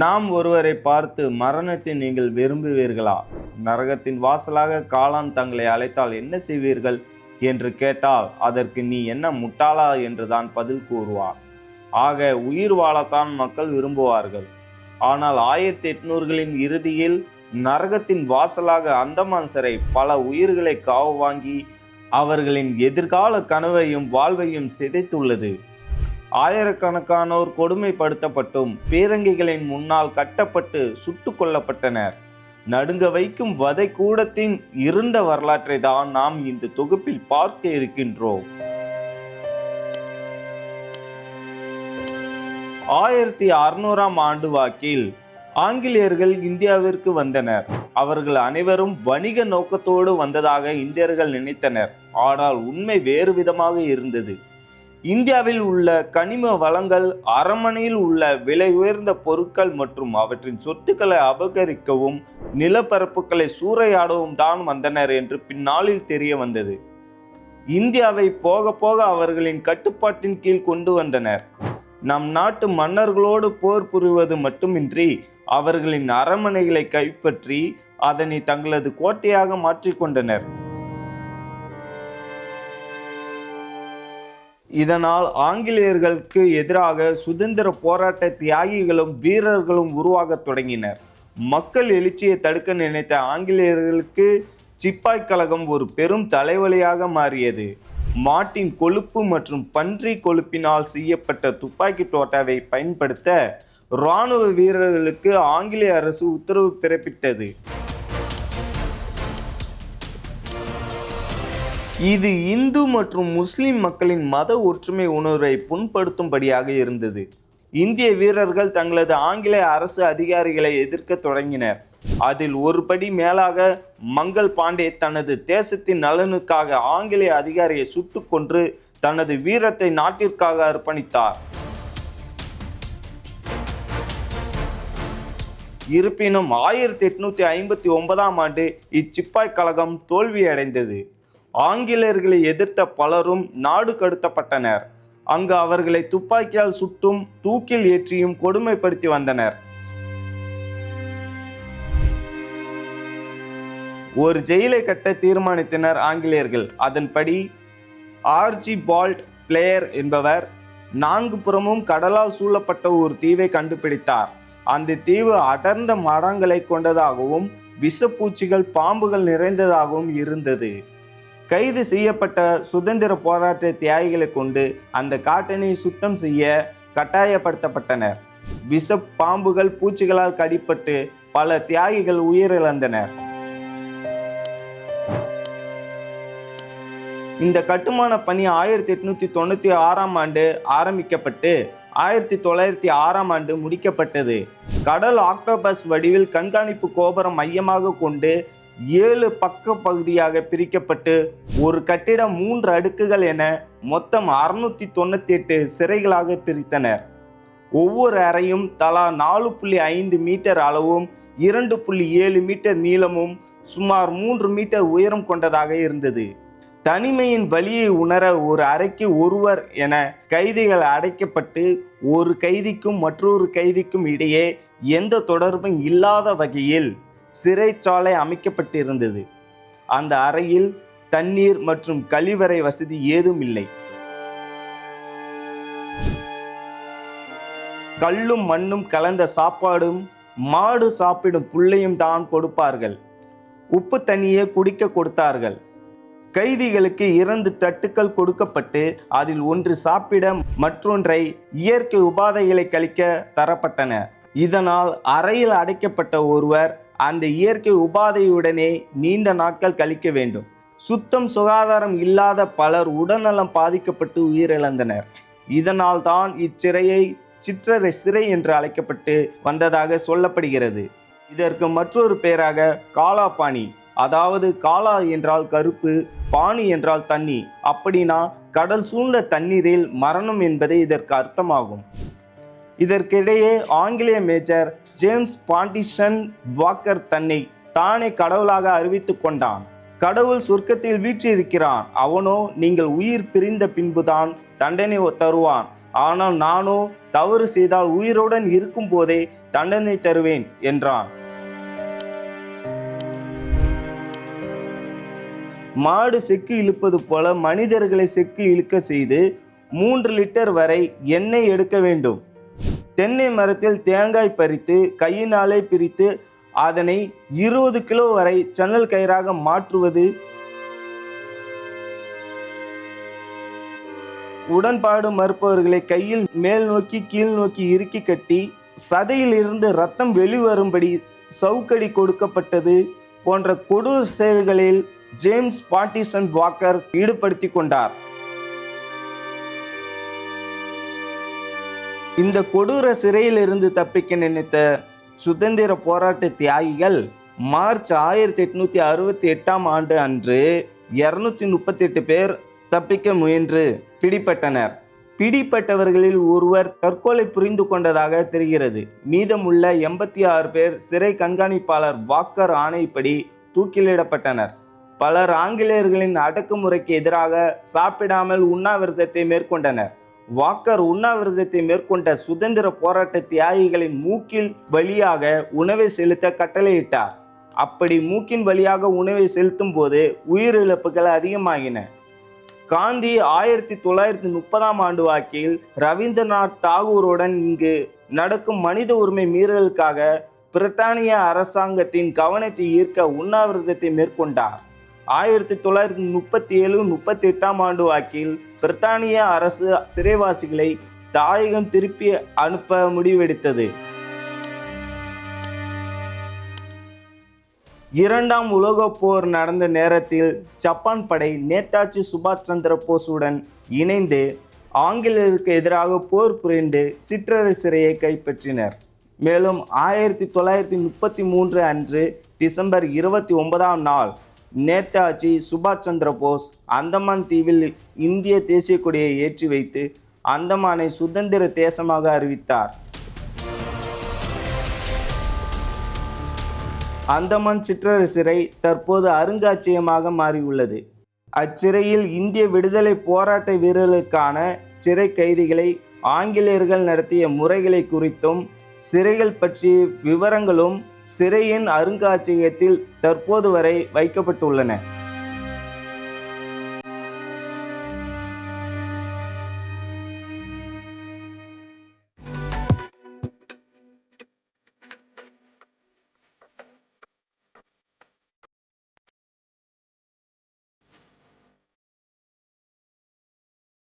நாம் ஒருவரை பார்த்து மரணத்தை நீங்கள் விரும்புவீர்களா? நரகத்தின் வாசலாக காலான் தங்களை அழைத்தால் என்ன செய்வீர்கள்? என்று கேட்டால் அதற்கு நீ என்ன முட்டாளா? என்றுதான் பதில் கூறுவார். ஆக உயிர் வாழத்தான் மக்கள் விரும்புவார்கள். ஆனால் ஆயிரத்தி எட்நூறுகளின் இறுதியில் நரகத்தின் வாசலாக அந்தமான் சிறை பல உயிர்களை காவு வாங்கி அவர்களின் எதிர்கால கனவையும் வாழ்வையும் சிதைத்துள்ளது. ஆயிரக்கணக்கானோர் கொடுமைப்படுத்தப்பட்டும் பீரங்கிகளின் முன்னால் கட்டப்பட்டு சுட்டு கொல்லப்பட்டனர். நடுங்க வைக்கும் வதை கூடத்தின் இருண்ட வரலாற்றை தான் நாம் இந்த தொகுப்பில் பார்க்க இருக்கின்றோம். ஆயிரத்தி அறுநூறாம் ஆண்டு வாக்கில் ஆங்கிலேயர்கள் இந்தியாவிற்கு வந்தனர். அவர்கள் அனைவரும் வணிக நோக்கத்தோடு வந்ததாக இந்தியர்கள் நினைத்தனர். ஆனால் உண்மை வேறு விதமாக இருந்தது. இந்தியாவில் உள்ள கனிம வளங்கள் அரமனையில் உள்ள விலை உயர்ந்த பொருட்கள் மற்றும் அவற்றின் சொத்துக்களை அபகரிக்கவும் நிலப்பரப்புகளை சூறையாடவும் தான் வந்தனர் என்று பின்னாளில் தெரிய வந்தது. இந்தியாவை போக போக அவர்களின் கட்டுப்பாட்டின் கீழ் கொண்டு வந்தனர். நம் நாட்டு மன்னர்களோடு போர் புரிவது மட்டுமின்றி அவர்களின் அரமனைகளை கைப்பற்றி அதனை தங்களது கோட்டையாக மாற்றிக்கொண்டனர் இதனால் ஆங்கிலேயர்களுக்கு எதிராக சுதந்திர போராட்ட தியாகிகளும் வீரர்களும் உருவாகத் தொடங்கினர். மக்கள் எழுச்சியை தடுக்க நினைத்த ஆங்கிலேயர்களுக்கு சிப்பாய் கழகம் ஒரு பெரும் தலைவலியாக மாறியது. மாட்டின் கொழுப்பு மற்றும் பன்றி கொழுப்பினால் செய்யப்பட்ட துப்பாக்கி தோட்டாவை பயன்படுத்த இராணுவ வீரர்களுக்கு ஆங்கிலேய அரசு உத்தரவு பிறப்பித்தது. இது இந்து மற்றும் முஸ்லிம் மக்களின் மத ஒற்றுமை உணர்வை புண்படுத்தும்படியாக இருந்தது. இந்திய வீரர்கள் தங்களது ஆங்கில அரசு அதிகாரிகளை எதிர்க்க தொடங்கினர். அதில் ஒருபடி மேலாக மங்கள் பாண்டே தனது தேசத்தின் நலனுக்காக ஆங்கிலேய அதிகாரியை சுட்டு கொன்று தனது வீரத்தை நாட்டிற்காக அர்ப்பணித்தார். இருப்பினும் ஆயிரத்தி எட்நூத்தி ஐம்பத்தி ஒன்பதாம் ஆண்டு இச்சிப்பாய் கழகம் தோல்வியடைந்தது. ஆங்கிலேயர்களை எதிர்த்த பலரும் நாடு கடத்தப்பட்டனர். அங்கு அவர்களை துப்பாக்கியால் சுட்டும் தூக்கில் ஏற்றியும் கொடுமைப்படுத்தி வந்தனர். ஒரு ஜெயிலை கட்ட தீர்மானித்தனர் ஆங்கிலேயர்கள். அதன்படி ஆர்ஜி பால்ட் பிளேயர் என்பவர் நான்கு புறமும் கடலால் சூழப்பட்ட ஒரு தீவை கண்டுபிடித்தார். அந்த தீவு அடர்ந்த மரங்களை கொண்டதாகவும் விஷப்பூச்சிகள் பாம்புகள் நிறைந்ததாகவும் இருந்தது. கைது செய்யப்பட்ட சுதந்திர போராட்ட தியாகிகளை கொண்டு அந்த காட்டினை சுத்தம் செய்ய கட்டாயப்படுத்தப்பட்டனர். விஷ பாம்புகள் பூச்சிகளால் கடிப்பட்டு பல தியாகிகள் உயிரிழந்தனர். இந்த கட்டுமான பணி ஆயிரத்தி எட்நூத்தி தொண்ணூத்தி ஆறாம் ஆண்டு ஆரம்பிக்கப்பட்டு ஆயிரத்தி தொள்ளாயிரத்தி ஆறாம் ஆண்டு முடிக்கப்பட்டது. கடல் ஆக்டோபஸ் வடிவில் கண்காணிப்பு கோபுரம் மையமாக கொண்டு ஏழு பக்க பகுதியாக பிரிக்கப்பட்டு ஒரு கட்டிடம் மூன்று அடுக்குகள் என மொத்தம் அறுநூத்தி தொண்ணூத்தி எட்டு சிறைகளாக பிரித்தனர். ஒவ்வொரு அறையும் தலா நாலு புள்ளி ஐந்து மீட்டர் அளவும் இரண்டு புள்ளி ஏழு மீட்டர் நீளமும் சுமார் மூன்று மீட்டர் உயரம் கொண்டதாக இருந்தது. தனிமையின் வழியை உணர ஒரு அறைக்கு ஒருவர் என கைதிகள் அடைக்கப்பட்டு ஒரு கைதிக்கும் மற்றொரு கைதிக்கும் இடையே எந்த தொடர்பும் இல்லாத வகையில் சிறைச்சாலை அமைக்கப்பட்டிருந்தது. அந்த அறையில் தண்ணீர் மற்றும் கழிவறை வசதி ஏதும் இல்லை. கல்லும் மண்ணும் கலந்த சாப்பாடும் மாடு சாப்பிடும் புல்லையும் தான் கொடுப்பார்கள். உப்பு தண்ணியை குடிக்க கொடுத்தார்கள். கைதிகளுக்கு இரண்டு தட்டுக்கள் கொடுக்கப்பட்டு அதில் ஒன்று சாப்பிட மற்றொன்றை இயற்கை உபாதைகளை கழிக்க தரப்பட்டன. இதனால் அறையில் அடைக்கப்பட்ட ஒருவர் அந்த இயற்கை உபாதையுடனே நீண்ட நாட்கள் கழிக்க வேண்டும். சுத்தம் சுகாதாரம் இல்லாத பலர் உடல்நலம் பாதிக்கப்பட்டு உயிரிழந்தனர். இதனால் தான் இச்சிறையை சிற்றறை சிறை என்று அழைக்கப்பட்டு வந்ததாக சொல்லப்படுகிறது. இதற்கு மற்றொரு பெயராக காலாபாணி அதாவது காலா என்றால் கருப்பு பாணி என்றால் தண்ணி. அப்படின்னா கடல் சூழ்ந்த தண்ணீரில் மரணம் என்பதே இதற்கு அர்த்தமாகும். இதற்கிடையே ஆங்கிலேய மேஜர் ஜேம்ஸ் பாண்டிஷன் வாக்கர் தன்னை தானே கடவுளாக அறிவித்துக் கொண்டான். கடவுள் சொர்க்கத்தில் வீற்றிருக்கிறான். அவனோ நீங்கள் உயிர் பிரிந்த பின்புதான் தண்டனை தருவான். ஆனால் நானோ தவறு செய்தால் உயிருடன் இருக்கும் போதே தண்டனை தருவேன் என்றான். மாடு செக்கு இழுப்பது போல மனிதர்களை செக்கு இழுக்க செய்து மூன்று லிட்டர் வரை எண்ணெய் எடுக்க வேண்டும். தென்னை மரத்தில் தேங்காய் பறித்து கையினாலே பிரித்து அதனை இருபது கிலோ வரை சன்னல் கயிறாக மாற்றுவது. உடன்பாடு மறுப்பவர்களை கையில் மேல் நோக்கி கீழ் நோக்கி இறுக்கி கட்டி சதையில் இருந்து ரத்தம் வெளிவரும்படி சவுக்கடி கொடுக்கப்பட்டது போன்ற கொடூர் செயல்களில் ஜேம்ஸ் பாட்டிசன் வாக்கர் ஈடுபடுத்தி கொண்டார். இந்த கொடூர சிறையிலிருந்து தப்பிக்க நினைத்த சுதந்திர போராட்ட தியாகிகள் மார்ச் ஆயிரத்தி எட்நூத்தி அறுபத்தி எட்டாம் ஆண்டு அன்று இருநூத்தி முப்பத்தி எட்டு பேர் தப்பிக்க முயன்று பிடிபட்டனர். பிடிப்பட்டவர்களில் ஒருவர் தற்கொலை புரிந்து கொண்டதாக தெரிகிறது. மீதமுள்ள எண்பத்தி ஆறு பேர் சிறை கண்காணிப்பாளர் வாக்கர் ஆணைப்படி தூக்கிலிடப்பட்டனர். பலர் ஆங்கிலேயர்களின் அடக்குமுறைக்கு எதிராக சாப்பிடாமல் உண்ணாவிரதத்தை மேற்கொண்டனர். வாக்கர் உண்ணாவிரதத்தை மேற்கொண்ட சுதந்திர போராட்ட தியாகிகளின் மூக்கில் வழியாக உணவை செலுத்த கட்டளையிட்டார். அப்படி மூக்கின் வழியாக உணவை செலுத்தும் போது உயிரிழப்புகள் அதிகமாகின. காந்தி ஆயிரத்தி தொள்ளாயிரத்தி முப்பதாம் ஆண்டு வாக்கில் ரவீந்திரநாத் தாகூருடன் இங்கு நடக்கும் மனித உரிமை மீறலுக்காக பிரிட்டானிய அரசாங்கத்தின் கவனத்தை ஈர்க்க உண்ணாவிரதத்தை மேற்கொண்டார். ஆயிரத்தி தொள்ளாயிரத்தி முப்பத்தி ஏழு முப்பத்தி எட்டாம் ஆண்டு வாக்கில் பிரித்தானிய அரசு சிறைவாசிகளை தாயகம் திருப்பி அனுப்ப முடிவெடுத்தது. இரண்டாம் உலகப் போர் நடந்த நேரத்தில் ஜப்பான் படை நேதாஜி சுபாஷ் சந்திர போஸுடன் இணைந்து ஆங்கிலேயருக்கு எதிராக போர் புரிந்து சிற்றறை சிறையை கைப்பற்றினர். மேலும் ஆயிரத்தி தொள்ளாயிரத்தி முப்பத்தி மூன்று அன்று டிசம்பர் இருபத்தி ஒன்பதாம் நாள் நேதாஜி சுபாஷ் சந்திர போஸ் அந்தமான் தீவில் இந்திய தேசிய கொடியை ஏற்றி வைத்து அந்தமானை சுதந்திர தேசமாக அறிவித்தார். அந்தமான் சிற்றரசு சிறை தற்போது அருங்காட்சியகமாக மாறியுள்ளது. அச்சிறையில் இந்திய விடுதலை போராட்ட வீரர்களுக்கான சிறை கைதிகளை ஆங்கிலேயர்கள் நடத்திய முறைகளை குறித்தும் சிறைகள் பற்றிய விவரங்களும் சிறையின் அருங்காட்சியகத்தில் தற்போது வரை வைக்கப்பட்டுள்ளன.